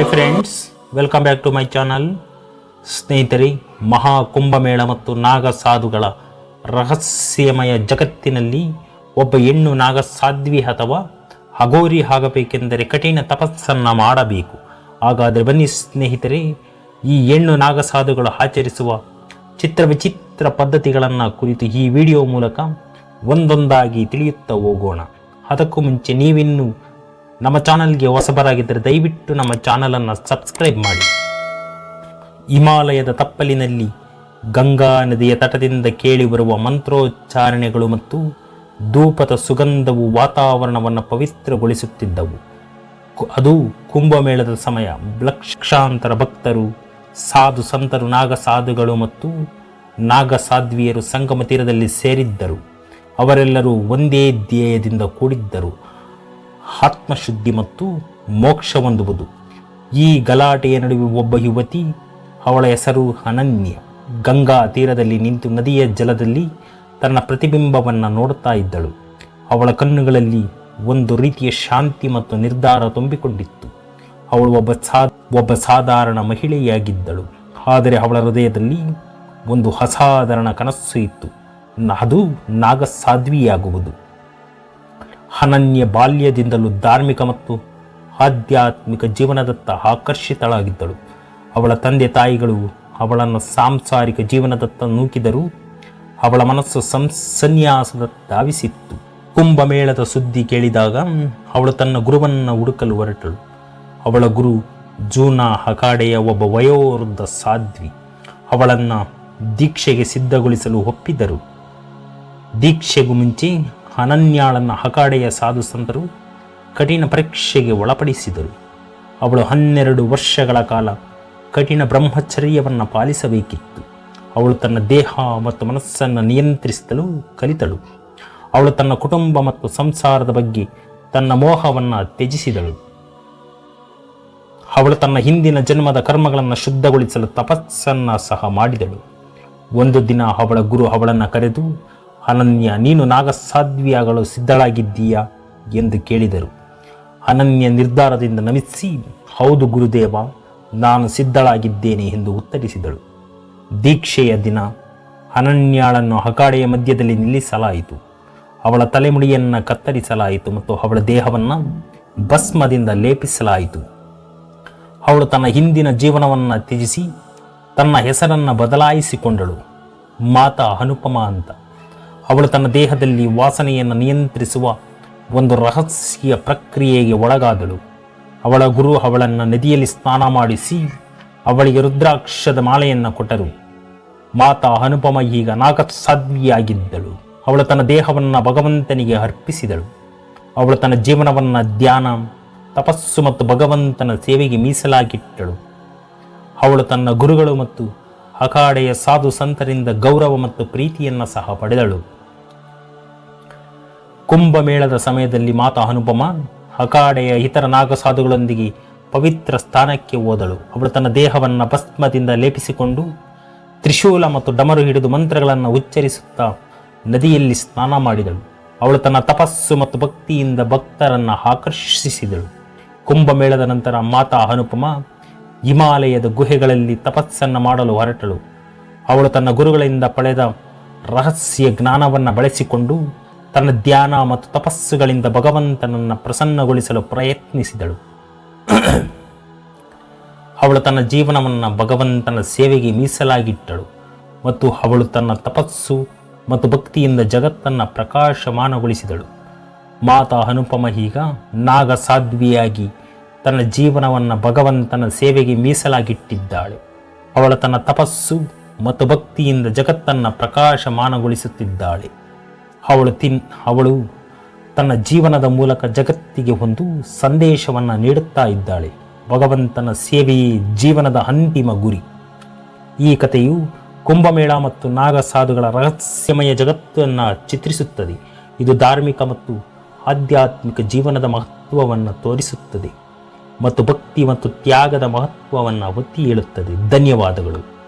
Hi friends welcome back to my channel ಸ್ನೇಹಿತರೆ ಮಹಾ ಕುಂಭಮೇಳ ಮತ್ತು ನಾಗ ಸಾಧುಗಳ ರಹಸ್ಯಮಯ ಜಗತ್ತಿನಲ್ಲಿ ಒಬ್ಬ ಹೆಣ್ಣು ನಾಗ ಸಾಧ್ವಿ ಅಥವಾ ಹಗೋರಿ ಆಗಬೇಕೆಂದರೆ ಕಠಿಣ ತಪಸ್ಸನ್ನು ಮಾಡಬೇಕು. ಹಾಗಾದರೆ ಬನ್ನಿ ಸ್ನೇಹಿತರೆ, ಈ ಹೆಣ್ಣು ನಾಗ ಸಾಧುಗಳು ಆಚರಿಸುವ ಚಿತ್ರ ವಿಚಿತ್ರ ಪದ್ಧತಿಗಳನ್ನು ಕುರಿತು ಈ ವಿಡಿಯೋ ಮೂಲಕ ಒಂದೊಂದಾಗಿ ತಿಳಿಯುತ್ತಾ ಹೋಗೋಣ. ಅದಕ್ಕೂ ಮುಂಚೆ ನೀವಿನ್ನೂ ನಮ್ಮ ಚಾನಲ್ಗೆ ಹೊಸಬರಾಗಿದ್ದರೆ ದಯವಿಟ್ಟು ನಮ್ಮ ಚಾನಲನ್ನು ಸಬ್ಸ್ಕ್ರೈಬ್ ಮಾಡಿ. ಹಿಮಾಲಯದ ತಪ್ಪಲಿನಲ್ಲಿ ಗಂಗಾ ನದಿಯ ತಟದಿಂದ ಕೇಳಿಬರುವ ಮಂತ್ರೋಚ್ಚಾರಣೆಗಳು ಮತ್ತು ಧೂಪದ ಸುಗಂಧವು ವಾತಾವರಣವನ್ನು ಪವಿತ್ರಗೊಳಿಸುತ್ತಿದ್ದವು. ಅದು ಕುಂಭಮೇಳದ ಸಮಯ. ಲಕ್ಷಾಂತರ ಭಕ್ತರು, ಸಾಧು ಸಂತರು, ನಾಗ ಸಾಧುಗಳು ಮತ್ತು ನಾಗ ಸಾಧ್ವಿಯರು ಸಂಗಮ ತೀರದಲ್ಲಿ ಸೇರಿದ್ದರು. ಅವರೆಲ್ಲರೂ ಒಂದೇ ಧ್ಯೇಯದಿಂದ ಕೂಡಿದ್ದರು. ಆತ್ಮಶುದ್ಧಿ ಮತ್ತು ಮೋಕ್ಷ ಹೊಂದುವುದು. ಈ ಗಲಾಟೆಯ ನಡುವೆ ಒಬ್ಬ ಯುವತಿ, ಅವಳ ಹೆಸರು ಅನನ್ಯ. ಗಂಗಾ ತೀರದಲ್ಲಿ ನಿಂತು ನದಿಯ ಜಲದಲ್ಲಿ ತನ್ನ ಪ್ರತಿಬಿಂಬವನ್ನು ನೋಡುತ್ತಾ ಇದ್ದಳು. ಅವಳ ಕಣ್ಣುಗಳಲ್ಲಿ ಒಂದು ರೀತಿಯ ಶಾಂತಿ ಮತ್ತು ನಿರ್ಧಾರ ತುಂಬಿಕೊಂಡಿತ್ತು. ಅವಳು ಒಬ್ಬ ಸಾ, ಒಬ್ಬ ಸಾಧಾರಣ ಮಹಿಳೆಯಾಗಿದ್ದಳು. ಆದರೆ ಅವಳ ಹೃದಯದಲ್ಲಿ ಒಂದು ಅಸಾಧಾರಣ ಕನಸು ಇತ್ತು. ಅದು ನಾಗಸಾಧ್ವಿಯಾಗುವುದು. ಅನನ್ಯ ಬಾಲ್ಯದಿಂದಲೂ ಧಾರ್ಮಿಕ ಮತ್ತು ಆಧ್ಯಾತ್ಮಿಕ ಜೀವನದತ್ತ ಆಕರ್ಷಿತಳಾಗಿದ್ದಳು. ಅವಳ ತಂದೆ ತಾಯಿಗಳು ಅವಳನ್ನು ಸಾಂಸಾರಿಕ ಜೀವನದತ್ತ ನೂಕಿದರೂ ಅವಳ ಮನಸ್ಸು ಸಂಸನ್ಯಾಸದ ಧಾವಿಸಿತ್ತು ಕುಂಭಮೇಳದ ಸುದ್ದಿ ಕೇಳಿದಾಗ ಅವಳು ತನ್ನ ಗುರುವನ್ನು ಹುಡುಕಲು ಹೊರಟಳು. ಅವಳ ಗುರು ಜೂನಾ ಹಕಾಡೆಯ ಒಬ್ಬ ವಯೋವೃದ್ಧ ಸಾಧ್ವಿ ಅವಳನ್ನು ದೀಕ್ಷೆಗೆ ಸಿದ್ಧಗೊಳಿಸಲು ಒಪ್ಪಿದರು. ದೀಕ್ಷೆಗೂ ಮುಂಚೆ ಅನನ್ಯಾಳನ್ನ ಹಕಾಡೆಯ ಸಾಧು ಸಂತರು ಕಠಿಣ ಪರೀಕ್ಷೆಗೆ ಒಳಪಡಿಸಿದರು. ಅವಳು ಹನ್ನೆರಡು ವರ್ಷಗಳ ಕಾಲ ಕಠಿಣ ಬ್ರಹ್ಮಚರ್ಯವನ್ನು ಪಾಲಿಸಬೇಕಿತ್ತು. ಅವಳು ತನ್ನ ದೇಹ ಮತ್ತು ಮನಸ್ಸನ್ನು ನಿಯಂತ್ರಿಸಲು ಕಲಿತಳು. ಅವಳು ತನ್ನ ಕುಟುಂಬ ಮತ್ತು ಸಂಸಾರದ ಬಗ್ಗೆ ತನ್ನ ಮೋಹವನ್ನು ತ್ಯಜಿಸಿದಳು. ಅವಳು ತನ್ನ ಹಿಂದಿನ ಜನ್ಮದ ಕರ್ಮಗಳನ್ನು ಶುದ್ಧಗೊಳಿಸಲು ತಪಸ್ಸನ್ನ ಸಹ ಮಾಡಿದಳು. ಒಂದು ದಿನ ಅವಳ ಗುರು ಅವಳನ್ನು ಕರೆದು ಅನನ್ಯ, ನೀನು ನಾಗಸಾಧ್ವಿಯಾಗಲು ಸಿದ್ಧಳಾಗಿದ್ದೀಯಾ ಎಂದು ಕೇಳಿದರು. ಅನನ್ಯ ನಿರ್ಧಾರದಿಂದ ನಮಿಸಿ, ಹೌದು ಗುರುದೇವ, ನಾನು ಸಿದ್ಧಳಾಗಿದ್ದೇನೆ ಎಂದು ಉತ್ತರಿಸಿದಳು. ದೀಕ್ಷೆಯ ದಿನ ಅನನ್ಯಾಳನ್ನು ಹಕಾಡೆಯ ಮಧ್ಯದಲ್ಲಿ ನಿಲ್ಲಿಸಲಾಯಿತು. ಅವಳ ತಲೆಮುಡಿಯನ್ನು ಕತ್ತರಿಸಲಾಯಿತು ಮತ್ತು ಅವಳ ದೇಹವನ್ನು ಭಸ್ಮದಿಂದ ಲೇಪಿಸಲಾಯಿತು. ಅವಳು ತನ್ನ ಹಿಂದಿನ ಜೀವನವನ್ನು ತ್ಯಜಿಸಿ, ತನ್ನ ಹೆಸರನ್ನು ಬದಲಾಯಿಸಿಕೊಂಡಳು. ಮಾತಾ ಅನುಪಮ ಅಂತ. ಅವಳು ತನ್ನ ದೇಹದಲ್ಲಿ ವಾಸನೆಯನ್ನು ನಿಯಂತ್ರಿಸುವ ಒಂದು ರಹಸ್ಯ ಪ್ರಕ್ರಿಯೆಗೆ ಒಳಗಾದಳು. ಅವಳ ಗುರು ಅವಳನ್ನು ನದಿಯಲ್ಲಿ ಸ್ನಾನ ಮಾಡಿಸಿ ಅವಳಿಗೆ ರುದ್ರಾಕ್ಷದ ಮಾಲೆಯನ್ನು ಕೊಟ್ಟರು. ಮಾತಾ ಅನುಪಮ ಈಗ ನಾಗಸಾಧ್ವಿಯಾಗಿದ್ದಳು. ಅವಳು ತನ್ನ ದೇಹವನ್ನು ಭಗವಂತನಿಗೆ ಅರ್ಪಿಸಿದಳು. ಅವಳು ತನ್ನ ಜೀವನವನ್ನು ಧ್ಯಾನ, ತಪಸ್ಸು ಮತ್ತು ಭಗವಂತನ ಸೇವೆಗೆ ಮೀಸಲಾಗಿಟ್ಟಳು. ಅವಳು ತನ್ನ ಗುರುಗಳು ಮತ್ತು ಅಖಾಡೆಯ ಸಾಧು ಸಂತರಿಂದ ಗೌರವ ಮತ್ತು ಪ್ರೀತಿಯನ್ನು ಸಹ ಪಡೆದಳು. ಕುಂಭಮೇಳದ ಸಮಯದಲ್ಲಿ ಮಾತಾ ಅನುಪಮ ಅಖಾಡೆಯ ಇತರ ನಾಗಸಾಧುಗಳೊಂದಿಗೆ ಪವಿತ್ರ ಸ್ಥಾನಕ್ಕೆ ಹೋದಳು. ಅವಳು ತನ್ನ ದೇಹವನ್ನು ಭಸ್ಮದಿಂದ ಲೇಪಿಸಿಕೊಂಡು ತ್ರಿಶೂಲ ಮತ್ತು ಡಮರು ಹಿಡಿದು ಮಂತ್ರಗಳನ್ನು ಉಚ್ಚರಿಸುತ್ತಾ ನದಿಯಲ್ಲಿ ಸ್ನಾನ ಮಾಡಿದಳು. ಅವಳು ತನ್ನ ತಪಸ್ಸು ಮತ್ತು ಭಕ್ತಿಯಿಂದ ಭಕ್ತರನ್ನು ಆಕರ್ಷಿಸಿದಳು. ಕುಂಭಮೇಳದ ನಂತರ ಮಾತಾ ಅನುಪಮ ಹಿಮಾಲಯದ ಗುಹೆಗಳಲ್ಲಿ ತಪಸ್ಸನ್ನು ಮಾಡಲು ಹೊರಟಳು. ಅವಳು ತನ್ನ ಗುರುಗಳಿಂದ ಪಡೆದ ರಹಸ್ಯ ಜ್ಞಾನವನ್ನು ಬಳಸಿಕೊಂಡು ತನ್ನ ಧ್ಯಾನ ಮತ್ತು ತಪಸ್ಸುಗಳಿಂದ ಭಗವಂತನನ್ನು ಪ್ರಸನ್ನಗೊಳಿಸಲು ಪ್ರಯತ್ನಿಸಿದಳು. ಅವಳು ತನ್ನ ಜೀವನವನ್ನು ಭಗವಂತನ ಸೇವೆಗೆ ಮೀಸಲಾಗಿಟ್ಟಳು ಮತ್ತು ಅವಳು ತನ್ನ ತಪಸ್ಸು ಮತ್ತು ಭಕ್ತಿಯಿಂದ ಜಗತ್ತನ್ನು ಪ್ರಕಾಶಮಾನಗೊಳಿಸಿದಳು. ಮಾತಾ ಅನುಪಮ ಈಗ ನಾಗ ಸಾಧ್ವಿಯಾಗಿ ತನ್ನ ಜೀವನವನ್ನು ಭಗವಂತನ ಸೇವೆಗೆ ಮೀಸಲಾಗಿಟ್ಟಿದ್ದಾಳೆ. ಅವಳ ತನ್ನ ತಪಸ್ಸು ಮತ್ತು ಭಕ್ತಿಯಿಂದ ಜಗತ್ತನ್ನು ಪ್ರಕಾಶಮಾನಗೊಳಿಸುತ್ತಿದ್ದಾಳೆ. ಅವಳು ತಿನ್, ಅವಳು ತನ್ನ ಜೀವನದ ಮೂಲಕ ಜಗತ್ತಿಗೆ ಒಂದು ಸಂದೇಶವನ್ನು ನೀಡುತ್ತಾ ಇದ್ದಾಳೆ. ಭಗವಂತನ ಸೇವೆಯೇ ಜೀವನದ ಅಂತಿಮ ಗುರಿ. ಈ ಕಥೆಯು ಕುಂಭಮೇಳ ಮತ್ತು ನಾಗಸಾಧುಗಳ ರಹಸ್ಯಮಯ ಜಗತ್ತನ್ನು ಚಿತ್ರಿಸುತ್ತದೆ. ಇದು ಧಾರ್ಮಿಕ ಮತ್ತು ಆಧ್ಯಾತ್ಮಿಕ ಜೀವನದ ಮಹತ್ವವನ್ನು ತೋರಿಸುತ್ತದೆ ಮತ್ತು ಭಕ್ತಿ ಮತ್ತು ತ್ಯಾಗದ ಮಹತ್ವವನ್ನು ಒತ್ತಿ ಹೇಳುತ್ತದೆ. ಧನ್ಯವಾದಗಳು.